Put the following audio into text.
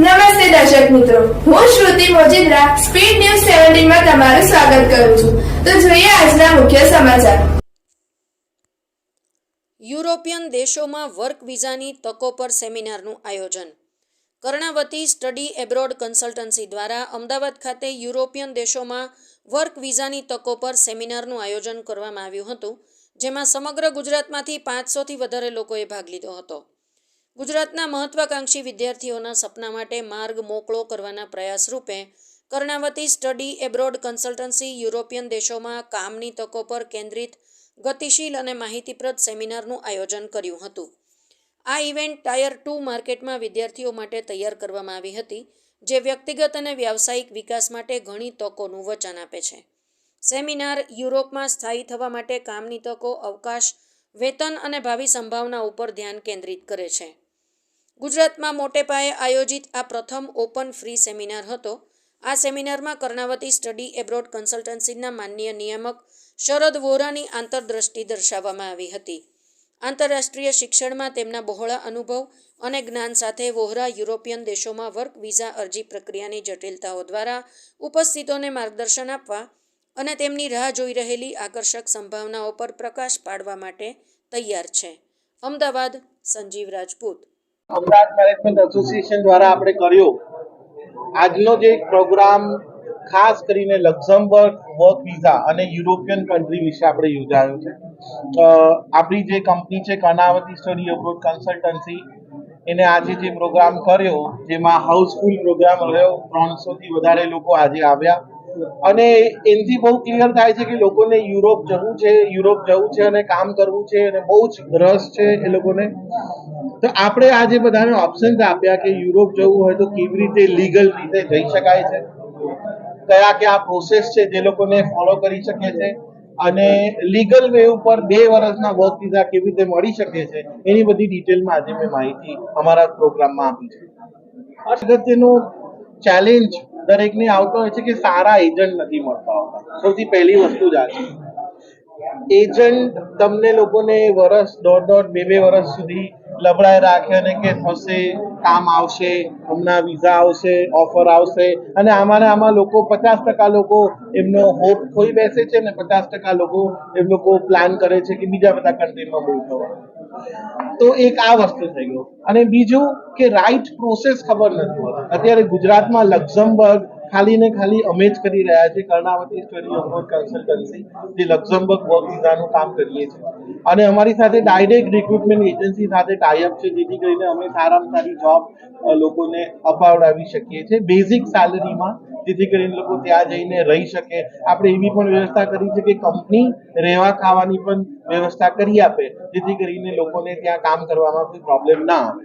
નમસ્તે દર્શક મિત્રો. હું શ્રુતિ મોજીદ્રા, સ્પીડ ન્યૂઝ સેવન્ટીનમાં તમારું સ્વાગત કરું છું. તો જોઈએ આજના મુખ્ય સમાચાર. યુરોપિયન દેશોમાં વર્ક વિઝાની તકો પર સેમિનારનું આયોજન. કર્ણાવતી સ્ટડી એબ્રોડ કન્સલ્ટન્સી દ્વારા અમદાવાદ ખાતે યુરોપિયન દેશોમાં વર્ક વિઝાની તકો પર સેમિનારનું આયોજન કરવામાં આવ્યું હતું, જેમાં સમગ્ર ગુજરાતમાંથી પાંચસોથી વધારે લોકોએ ભાગ લીધો હતો. ગુજરાતના મહત્વાકાંક્ષી વિદ્યાર્થીઓના સપના માટે માર્ગ મોકળો કરવાના પ્રયાસ રૂપે Karnavati study abroad consultancy European દેશોમાં કામની તકો પર કેન્દ્રિત, ગતિશીલ અને માહિતીપ્રદ સેમિનારનું આયોજન કર્યું હતું. આ ઇવેન્ટ ટાયર ટુ માર્કેટમાં વિદ્યાર્થીઓ માટે તૈયાર કરવામાં આવી હતી, જે વ્યક્તિગત અને વ્યાવસાયિક વિકાસ માટે ઘણી તકોનું વચન આપે છે. સેમિનાર યુરોપમાં સ્થાયી થવા માટે કામની તકો, અવકાશ, વેતન અને ભાવિ સંભાવના ઉપર ધ્યાન કેન્દ્રિત કરે છે. ગુજરાતમાં મોટે પાયે આયોજિત આ પ્રથમ ઓપન ફ્રી સેમિનાર હતો. આ સેમિનારમાં કર્ણાવતી સ્ટડી એબ્રોડ કન્સલ્ટન્સીના માન્ય નિયામક શરદ વોરાની આંતરદ્રષ્ટિ દર્શાવવામાં આવી હતી. આંતરરાષ્ટ્રીય શિક્ષણમાં તેમના બહોળા અનુભવ અને જ્ઞાન સાથે વોહરા યુરોપિયન દેશોમાં વર્ક વિઝા અરજી પ્રક્રિયાની જટિલતાઓ દ્વારા ઉપસ્થિતોને માર્ગદર્શન આપવા અને તેમની રાહ જોઈ રહેલી આકર્ષક સંભાવનાઓ પર પ્રકાશ પાડવા માટે તૈયાર છે. અમદાવાદ, સંજીવ રાજપૂત અમદાવાદ મેનેજમેન્ટ એસોસિએશન દ્વારા આપણે કર્યો. આજનો જે પ્રોગ્રામ ખાસ કરીને લક્ઝમબર્ગ વર્ક વિઝા અને યુરોપિયન કન્ટ્રી વિશે આપણે યોજાયો છે. આપણી જે કંપની છે, કર્ણાવતી સ્ટડી અબ્રોડ કન્સલ્ટન્સી, એને આજે જે પ્રોગ્રામ કર્યો, જેમાં હાઉસફુલ પ્રોગ્રામ રહ્યો ત્રણસો થી વધારે લોકો આજે આવ્યા. અને એનાથી બહુ ક્લિયર થાય છે કે લોકોને યુરોપ જવું છે, યુરોપ જવું છે અને કામ કરવું છે અને બહુ જ રસ છે એ લોકોને. તો આપણે આજે બધાને ઓપ્શન્સ આપ્યા કે યુરોપ જવું હોય તો કેવી રીતે લીગલ રીતે જઈ શકાય છે. કયા કયા પ્રોસેસ છે જે લોકોને ફોલો કરી શકે છે. અને લીગલ વે ઉપર બે વર્ષના વર્ક વિઝા કેવી રીતે મળી શકે છે, એની બધી ડિટેલમાં આજે મેં માહિતી અમારા પ્રોગ્રામમાં આપી છે. અગત્યનો ચેલેન્જ દરેકને આવતો હોય છે કે સારા એજન્ટ નથી મળતા હોતા. સૌથી પહેલી વસ્તુ જ આ છે. એજન્ટ તમને લોકોને વર્ષ દોઢ દોઢ બે બે વર્ષ સુધી લબડાઈ રાખે અને કે થશે. કામ આવશે, હમણાં વિઝા આવશે ઓફર આવશે, અને આમાં આમાં લોકો પચાસ ટકા લોકો એમનો હોપ ખોઈ બેસે છે ને પચાસ ટકા લોકો એમ લોકો પ્લાન કરે છે કે બીજા બધા કન્ટ્રીમાં મૂવ થવાનું તો એક આ વસ્તુ થઈ ગયું. અને બીજું કે રાઈટ પ્રોસેસ ખબર નથી હોતી. અત્યારે ગુજરાતમાં લક્ઝમબર્ગ ખાલી ને ખાલી અમે જ કરી રહ્યા છીએ, કર્ણાવતી સ્ટડી ઓફ કન્સલ્ટન્સી જે લક્ઝમબર્ગ વર્ક વિઝાનું કામ કરીએ છીએ. અને અમારી સાથે ડાયરેક્ટ રિક્રુટમેન્ટ એજન્સી સાથે ટાઈઅપ છે, જેથી કરીને અમે સારામાં સારી જોબ લોકોને અપાવડાવી શકીએ છીએ. બેઝિક સેલરીમાં જેથી કરીને લોકો ત્યાં જઈને રહી શકે. આપણે એવી પણ વ્યવસ્થા કરી છે કે કંપની રહેવા ખાવાની પણ વ્યવસ્થા કરી આપે, જેથી કરીને લોકોને ત્યાં કામ કરવામાં કોઈ પ્રોબ્લેમ ના આવે.